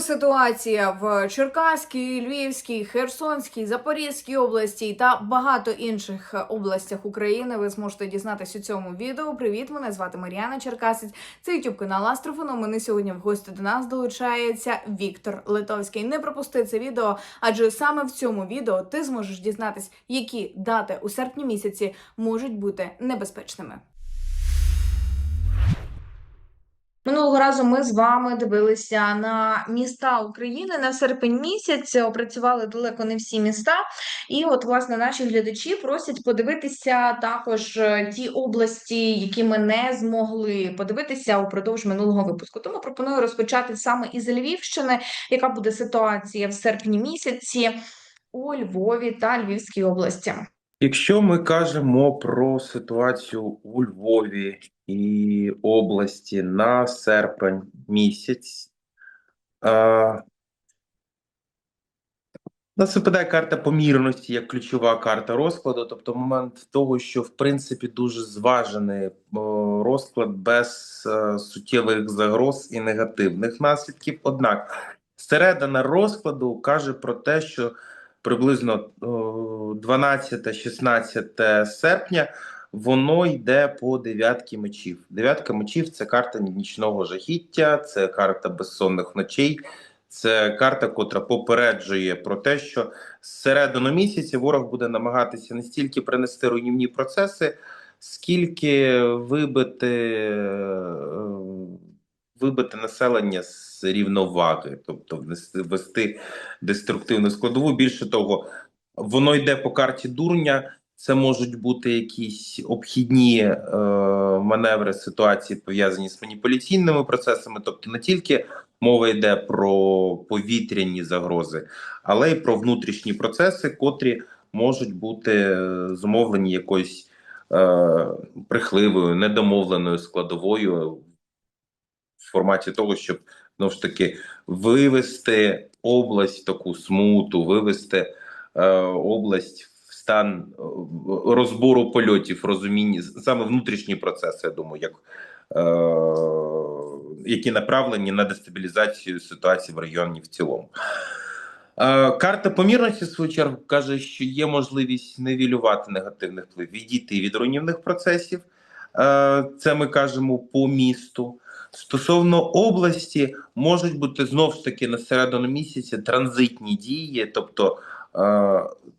ситуація в Черкаській, Львівській, Херсонській, Запорізькій області та багато інших областях України. Ви зможете дізнатись у цьому відео. Привіт, мене звати Мар'яна Черкасець. Це youtube канал Астрофону. Мене сьогодні в гості до нас долучається Віктор Литовський. Не пропусти це відео, адже саме в цьому відео ти зможеш дізнатись, які дати у серпні місяці можуть бути небезпечними. Минулого разу ми з вами дивилися на міста України на серпень місяць. Опрацювали далеко не всі міста. І от, власне, наші глядачі просять подивитися також е, ті області, які ми не змогли подивитися упродовж минулого випуску. Тому пропоную розпочати саме із Львівщини, яка буде ситуація в серпні місяці у Львові та Львівській області. Якщо ми кажемо про ситуацію у Львові і області на серпень місяць, е, нас випадає карта помірності як ключова карта розкладу, тобто момент того, що в принципі дуже зважений розклад без е, суттєвих загроз і негативних наслідків. Однак середина розкладу каже про те, що приблизно 12-16 серпня воно йде по дев'ятки мечів. Дев'ятка мечів це карта нічного жахіття, це карта безсонних ночей. Це карта, котра попереджує про те, що з середини місяця ворог буде намагатися не стільки принести руйнівні процеси, скільки вибити, е, вибити населення з рівноваги, тобто ввести деструктивну складову. Більше того, воно йде по карті дурня. Це можуть бути якісь обхідні е, маневри ситуації пов'язані з маніпуляційними процесами, тобто не тільки мова йде про повітряні загрози, але й про внутрішні процеси, котрі можуть бути е, зумовлені якоюсь е, прихливою, недомовленою складовою в форматі того, щоб знову ж таки вивести область в таку смуту, вивести е, область стан е, розбору польотів, розуміння саме внутрішні процеси, я думаю, як е, які направлені на дестабілізацію ситуації в регіоні в цілому. Е, Карта помірності, в свою чергу, каже, що є можливість невілювати негативний вплив, відійти від руйнівних процесів. Е, Це ми кажемо по місту. Стосовно області, можуть бути знов ж таки на середину місяця транзитні дії, тобто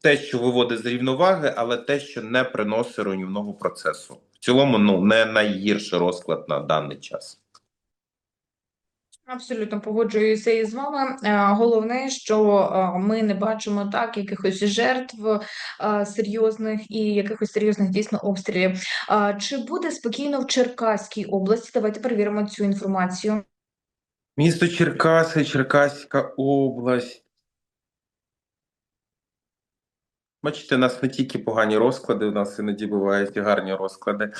те, що виводить з рівноваги, але те, що не приносить руйнівного процесу. В цілому, ну не найгірший розклад на даний час. Абсолютно погоджуюся із вами. Е, Головне, що е, ми не бачимо так якихось жертв е, серйозних і якихось серйозних дійсно обстрілів. Е, Чи буде спокійно в Черкаській області? Давайте перевіримо цю інформацію. Місто Черкаси, Черкаська область. Бачите, у нас не тільки погані розклади, у нас іноді бувають і гарні розклади.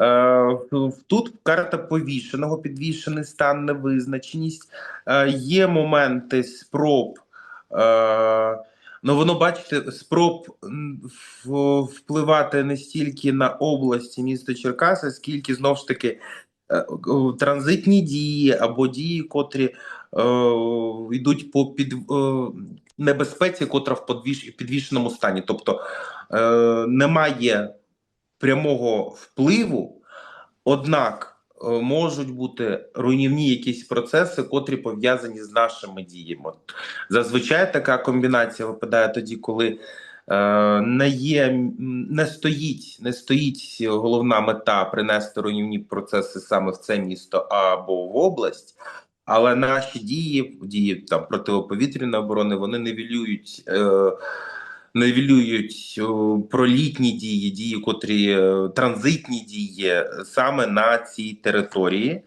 Е, тут карта повішеного, підвішений стан, невизначеність. Е, є моменти спроб. Е, ну, воно, бачите, спроб впливати не стільки на області міста Черкаси, скільки знову ж таки транзитні дії або дії, котрі йдуть по під, небезпеці, котра в підвішеному стані. Тобто е, немає прямого впливу, однак е, можуть бути руйнівні якісь процеси, котрі пов'язані з нашими діями. Зазвичай така комбінація випадає тоді, коли е, не є, не стоїть, не стоїть головна мета принести руйнівні процеси саме в це місто або в область. Але наші дії, дії там протиповітряної оборони, вони нівелюють, е, нівелюють о, пролітні дії, дії, котрі е, транзитні дії саме на цій території.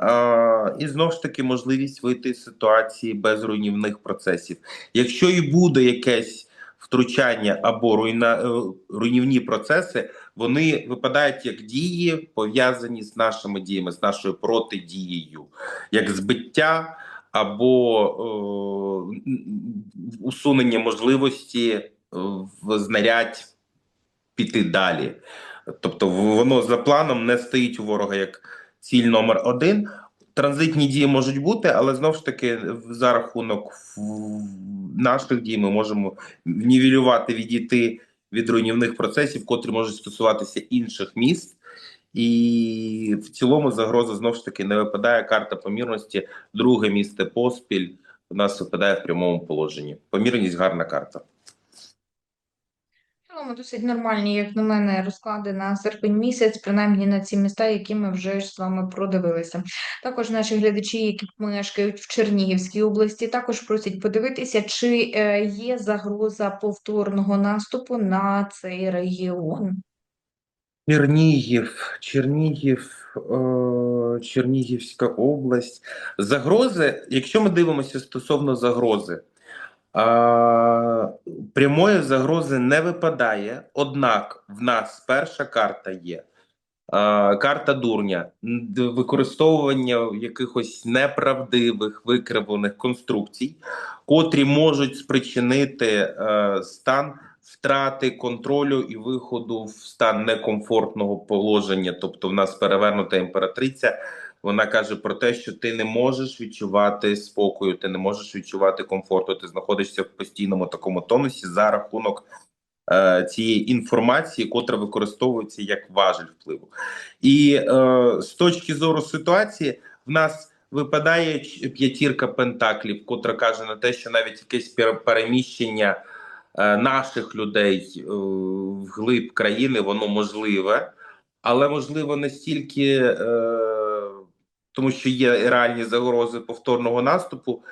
Е, і знову ж таки можливість вийти з ситуації без руйнівних процесів. Якщо і буде якесь втручання або руйна, е, руйнівні процеси, вони випадають як дії, пов'язані з нашими діями, з нашою протидією, як збиття або е, усунення можливості е, в знарядь піти далі. Тобто воно за планом не стоїть у ворога як ціль номер один. Транзитні дії можуть бути, але знову ж таки за рахунок наших дій ми можемо нівелювати, відійти від руйнівних процесів, котрі можуть стосуватися інших міст. І в цілому загроза знову ж таки не випадає. Карта помірності, друге місце поспіль у нас випадає в прямому положенні. Помірність гарна карта. Цілому досить нормальні, як на мене, розклади на серпень місяць, принаймні на ці міста, які ми вже з вами продивилися. Також наші глядачі, які мешкають в Чернігівській області, також просять подивитися, чи е, є загроза повторного наступу на цей регіон. Чернігів, Чернігів, е, Чернігівська область. Загрози, якщо ми дивимося стосовно загрози, прямої загрози не випадає, однак в нас перша карта є. Карта дурня, використовування якихось неправдивих викривлених конструкцій, котрі можуть спричинити е, стан втрати контролю і виходу в стан некомфортного положення. Тобто, в нас перевернута імператриця. Вона каже про те, що ти не можеш відчувати спокою, ти не можеш відчувати комфорту. Ти знаходишся в постійному такому тонусі за рахунок е, цієї інформації, котра використовується як важель впливу. І е, з точки зору ситуації, в нас випадає п'ятірка пентаклів, котра каже на те, що навіть якесь пер- переміщення е, наших людей е, вглиб країни, воно можливе, але можливо не стільки, е, тому що є реальні загрози повторного наступу.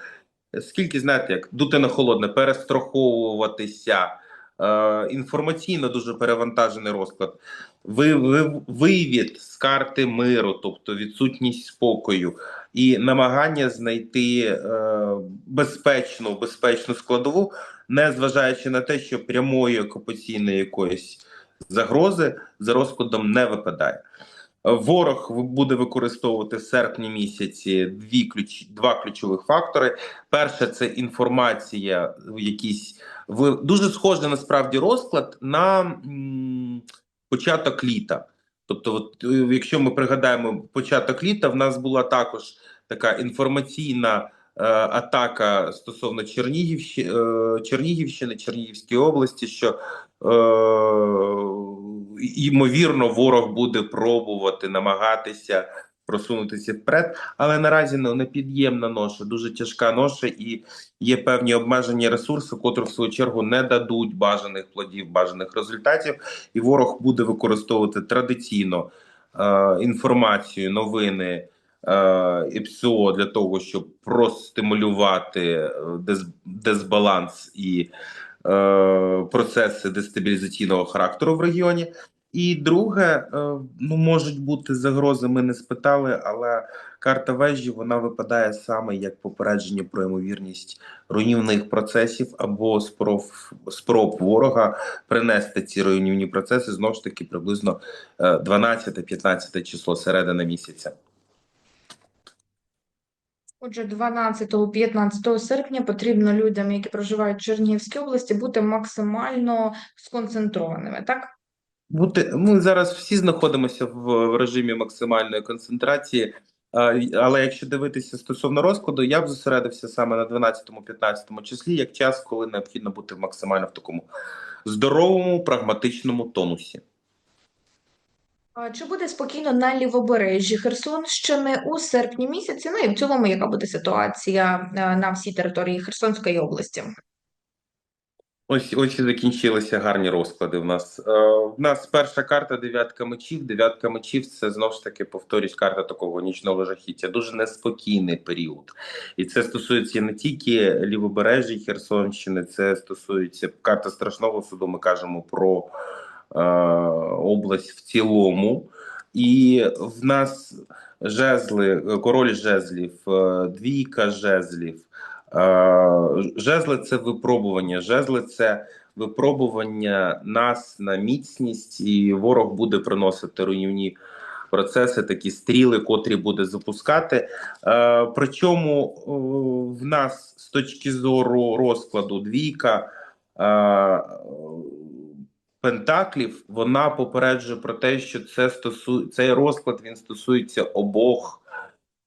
Скільки знаєте, як дути на холодне, перестраховуватися, е, інформаційно дуже перевантажений розклад. Ви, ви, вивід з карти миру, тобто відсутність спокою, і намагання знайти е, безпечну, безпечну складову, не зважаючи на те, що прямої окупаційної якоїсь загрози за розкладом не випадає. Ворог буде використовувати в серпні місяці дві ключ, два ключових фактори. Перше це інформація, в якійсь в дуже схожий насправді розклад на м, початок літа. Тобто, от, е, якщо ми пригадаємо початок літа, в нас була також така інформаційна е, атака стосовно Чернігівщини, е, Чернігівщини, Чернігівської області, що е, ймовірно ворог буде пробувати намагатися просунутися вперед, але наразі ну, непід'ємна ноша, дуже тяжка ноша, і є певні обмежені ресурси, котрі в свою чергу не дадуть бажаних плодів, бажаних результатів, і ворог буде використовувати традиційно е, інформацію, новини. е, І ПСО для того, щоб простимулювати е, дезбаланс і процеси дестабілізаційного характеру в регіоні. І друге, е, ну можуть бути загрози. Ми не спитали, але карта вежі вона випадає саме як попередження про ймовірність руйнівних процесів або спроб, спроб ворога принести ці руйнівні процеси знову ж таки приблизно е, 12-15 число середина місяця. Отже, 12-15 серпня потрібно людям, які проживають в Чернігівській області, бути максимально сконцентрованими, так? Бути ми зараз всі знаходимося в, режимі максимальної концентрації. А, Але якщо дивитися стосовно розкладу, я б зосередився саме на 12-15 числі, як час, коли необхідно бути максимально в такому здоровому, прагматичному тонусі. Чи буде спокійно на лівобережжі Херсонщини у серпні місяці? Ну і в цілому, яка буде ситуація е, на всій території Херсонської області? Ось ось і закінчилися гарні розклади. В нас е, в нас перша карта дев'ятка мечів. Дев'ятка мечів це знову ж таки повторюсь, карта такого нічного жахіття. Дуже неспокійний період, і це стосується не тільки лівобережжя Херсонщини, це стосується карта страшного суду. Ми кажемо про е, область в цілому. І в нас жезли, король жезлів, е, двійка жезлів. Е, Жезли це випробування. Жезли це випробування нас на міцність, і ворог буде приносити руйнівні процеси, такі стріли, котрі буде запускати. Е, Причому е, в нас з точки зору розкладу двійка. Пентаклів вона попереджує про те, що це стосу... цей розклад він стосується обох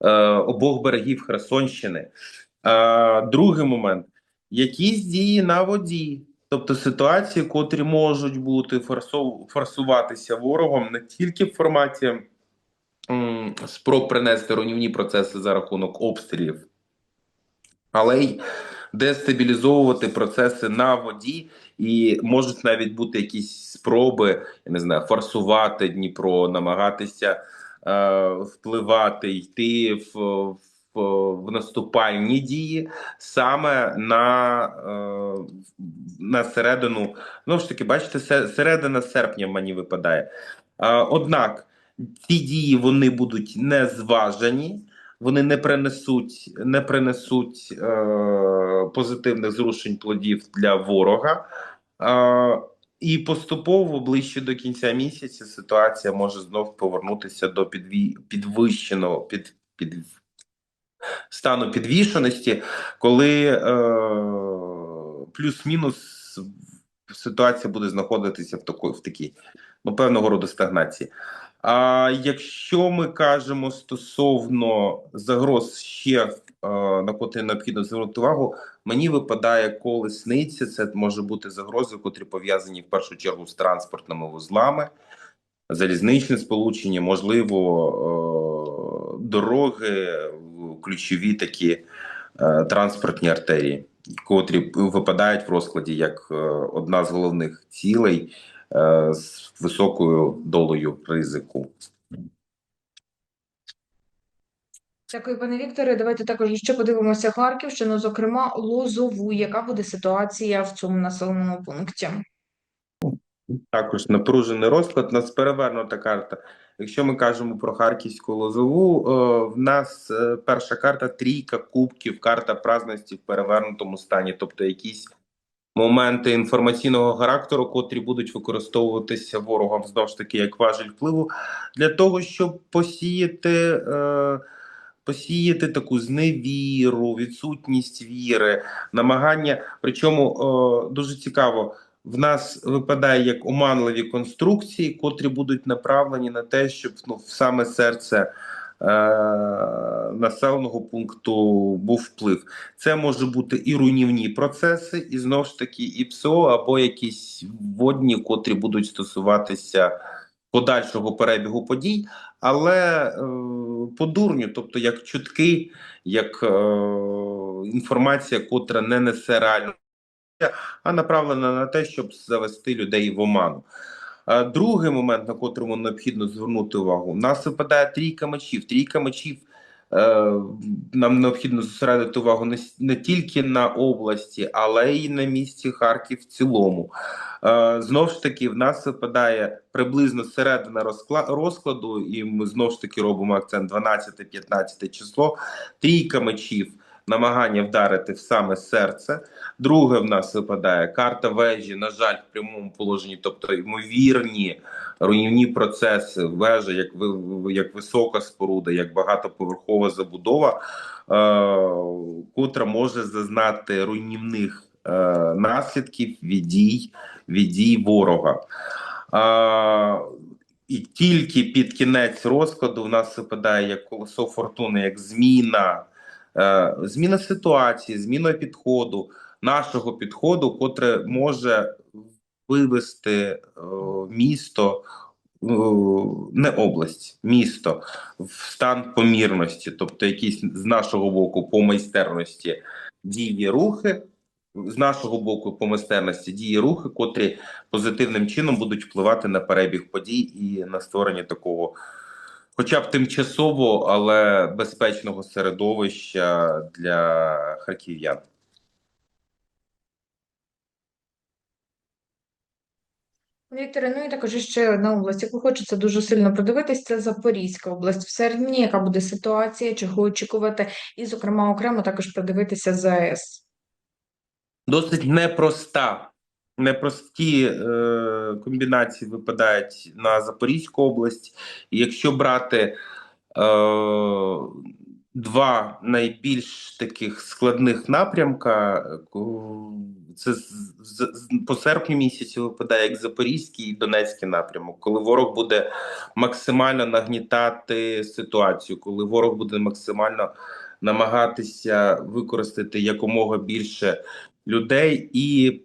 е, обох берегів Херсонщини. Е, другий момент якісь дії на воді, тобто ситуації, котрі можуть бути форсов, форсуватися ворогом не тільки в форматі м, спроб принести руйнівні процеси за рахунок обстрілів, але й дестабілізовувати процеси на воді, і можуть навіть бути якісь спроби, я не знаю, форсувати Дніпро, намагатися е, впливати, йти в, в, в наступальні дії саме на, е, на середину. Ну ж таки, бачите, середина серпня мені випадає. Е, однак ці дії вони будуть не зважені вони не принесуть, не принесуть е, позитивних зрушень плодів для ворога. Е, і поступово ближче до кінця місяця ситуація може знов повернутися до підві... підвищеного під, під стану підвішеності, коли е, плюс-мінус ситуація буде знаходитися в такій, в такій ну, певного роду стагнації. А якщо ми кажемо стосовно загроз ще е, на котрі необхідно звернути увагу, мені випадає колесниця. Це може бути загрози, котрі пов'язані в першу чергу з транспортними вузлами, залізничне сполучення, можливо, е, дороги, ключові такі е, транспортні артерії, котрі випадають в розкладі як одна з головних цілей з високою долею ризику. Дякую, пане Вікторе. Давайте також ще подивимося Харківщину, зокрема Лозову. Яка буде ситуація в цьому населеному пункті? Також напружений розклад. У нас перевернута карта. Якщо ми кажемо про Харківську лозову, е, в нас е, перша карта трійка кубків, карта праздності в перевернутому стані, тобто якісь моменти інформаційного характеру, котрі будуть використовуватися ворогом знову ж таки як важель впливу для того, щоб посіяти. Е, Посіяти таку зневіру, відсутність віри, намагання. Причому е, дуже цікаво, в нас випадає як оманливі конструкції, котрі будуть направлені на те, щоб ну, в саме серце населеного пункту був вплив. Це може бути і руйнівні процеси, і знову ж таки, і ПСО, або якісь водні, котрі будуть стосуватися подальшого перебігу подій, але е, по дурню, тобто як чутки, як е, інформація, котра не несе реальну а направлена на те, щоб завести людей в оману. А Другий момент, на котрому необхідно звернути увагу, у нас випадає трійка мечів. Трійка мечів е, нам необхідно зосередити увагу не, тільки на області, але й на місті Харків в цілому. Е, знов ж таки, в нас випадає приблизно середина розкла- розкладу, і ми знов ж таки робимо акцент 12-15 число. Трійка мечів, намагання вдарити в саме серце. Друге в нас випадає карта вежі, на жаль, в прямому положенні, тобто ймовірні руйнівні процеси, вежа, як як висока споруда, як багатоповерхова забудова, е, котра може зазнати руйнівних е, наслідків від дій, від дій ворога. А, і тільки під кінець розкладу в нас випадає як колесо фортуни, як зміна, е, зміна ситуації, зміна підходу, нашого підходу, котре може вивести е, місто, е, не область, місто в стан помірності, тобто якісь з нашого боку по майстерності дії рухи. З нашого боку, по майстерності дії рухи, котрі позитивним чином будуть впливати на перебіг подій і на створення такого, хоча б тимчасово, але безпечного середовища для харків'ян. Вікторе, ну і також ще одна область, яку хочеться дуже сильно продивитись, це Запорізька область. В серпні яка буде ситуація, чого очікувати, і, зокрема, окремо також продивитися ЗАЕС. Досить непроста. Непрості е, комбінації випадають на Запорізьку область. Якщо брати е, два найбільш таких складних напрямка. Це з- по серпню місяцю випадає як Запорізький і Донецький напрямок, коли ворог буде максимально нагнітати ситуацію, коли ворог буде максимально намагатися використати якомога більше людей і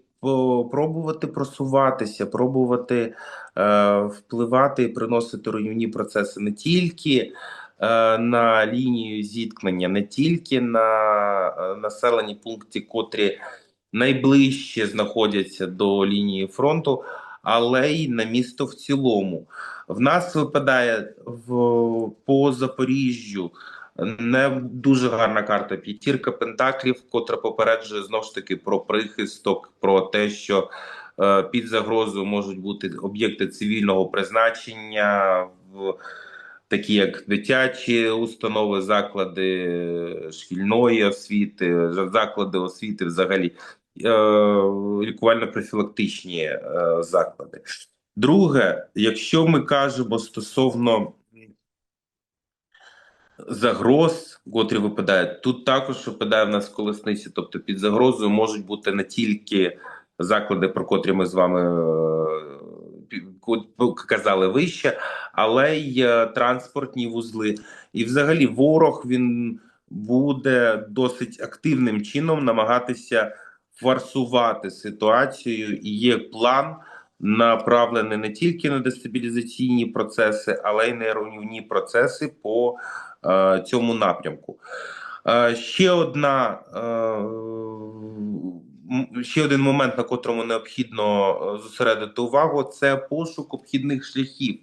пробувати просуватися, пробувати е, впливати і приносити руйнівні процеси не тільки е, на лінію зіткнення, не тільки на е, населені пункти, котрі найближче знаходяться до лінії фронту, але й на місто в цілому. В нас випадає в по Запоріжжю не дуже гарна карта п'ятірка пентаклів, котра попереджує знову ж таки про прихисток, про те, що е, під загрозою можуть бути об'єкти цивільного призначення, в такі як дитячі установи, заклади шкільної освіти, заклади освіти, взагалі е, лікувально-профілактичні е, заклади. Друге, якщо ми кажемо стосовно загроз, котрі випадають, тут також випадає в нас колесниці. Тобто під загрозою можуть бути не тільки заклади, про котрі ми з вами е, казали вище, але й е, транспортні вузли. І взагалі ворог він буде досить активним чином намагатися форсувати ситуацію, і є план направлений не тільки на дестабілізаційні процеси, але й на руйнівні процеси по цьому напрямку. Е, ще одна е, ще один момент, на котрому необхідно е, зосередити увагу, це пошук обхідних шляхів,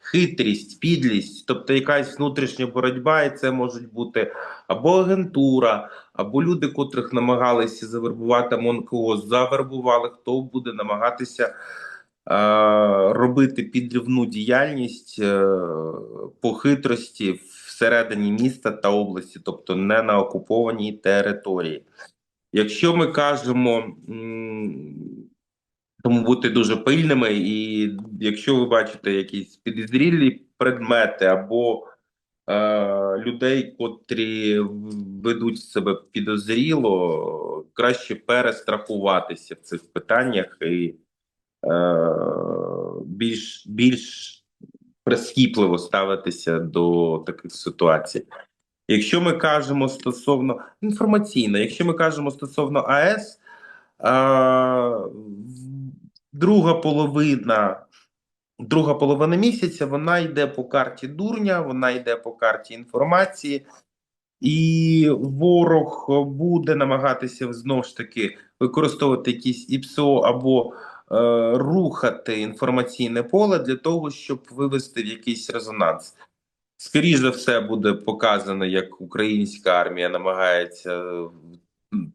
хитрість, підлість, тобто якась внутрішня боротьба, і це можуть бути або агентура, або люди, котрих намагалися завербувати МОН когось завербували, хто буде намагатися е, робити підривну діяльність е, по хитрості всередині міста та області, тобто не на окупованій території. Якщо ми кажемо, тому бути дуже пильними, і якщо ви бачите якісь підозрілі предмети або е, людей, котрі ведуть себе підозріло, краще перестрахуватися в цих питаннях і е, більш, більш прискіпливо ставитися до таких ситуацій. Якщо ми кажемо стосовно інформаційно, якщо ми кажемо стосовно АЕС, а, друга половина. Друга половина місяця вона йде по карті дурня, вона йде по карті інформації, і ворог буде намагатися знову ж таки використовувати якісь ІПСО або рухати інформаційне поле для того, щоб вивести в якийсь резонанс. Скоріше за все буде показано, як українська армія намагається е,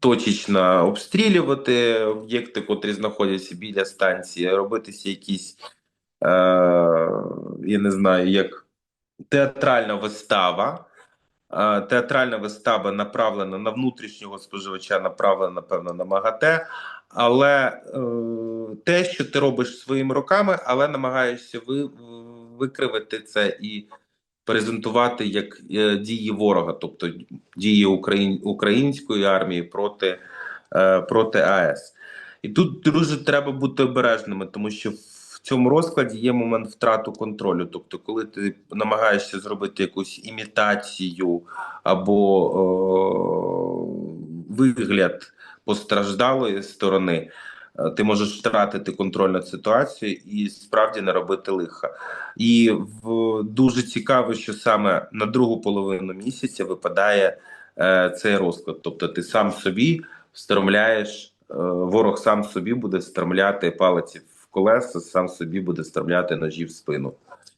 точечно обстрілювати об'єкти, котрі знаходяться біля станції, робитися якісь, е, я не знаю, як театральна вистава. Е, Театральна вистава направлена на внутрішнього споживача, направлена, напевно, на МАГАТЕ. Але е, те, що ти робиш своїми руками, але намагаєшся ви, викривити це і презентувати як е, дії ворога, тобто дії Україн, української армії проти, е, проти АЕС. І тут дуже треба бути обережними, тому що в цьому розкладі є момент втрату контролю. Тобто, коли ти намагаєшся зробити якусь імітацію або о, вигляд постраждалої сторони, е, ти можеш втратити контроль над ситуацією і справді не робити лиха. І в дуже цікаво, що саме на другу половину місяця випадає е, цей розклад. Тобто, ти сам собі встромляєш, е, ворог сам собі буде встромляти палиці в колеса, сам собі буде встромляти ножі в спину.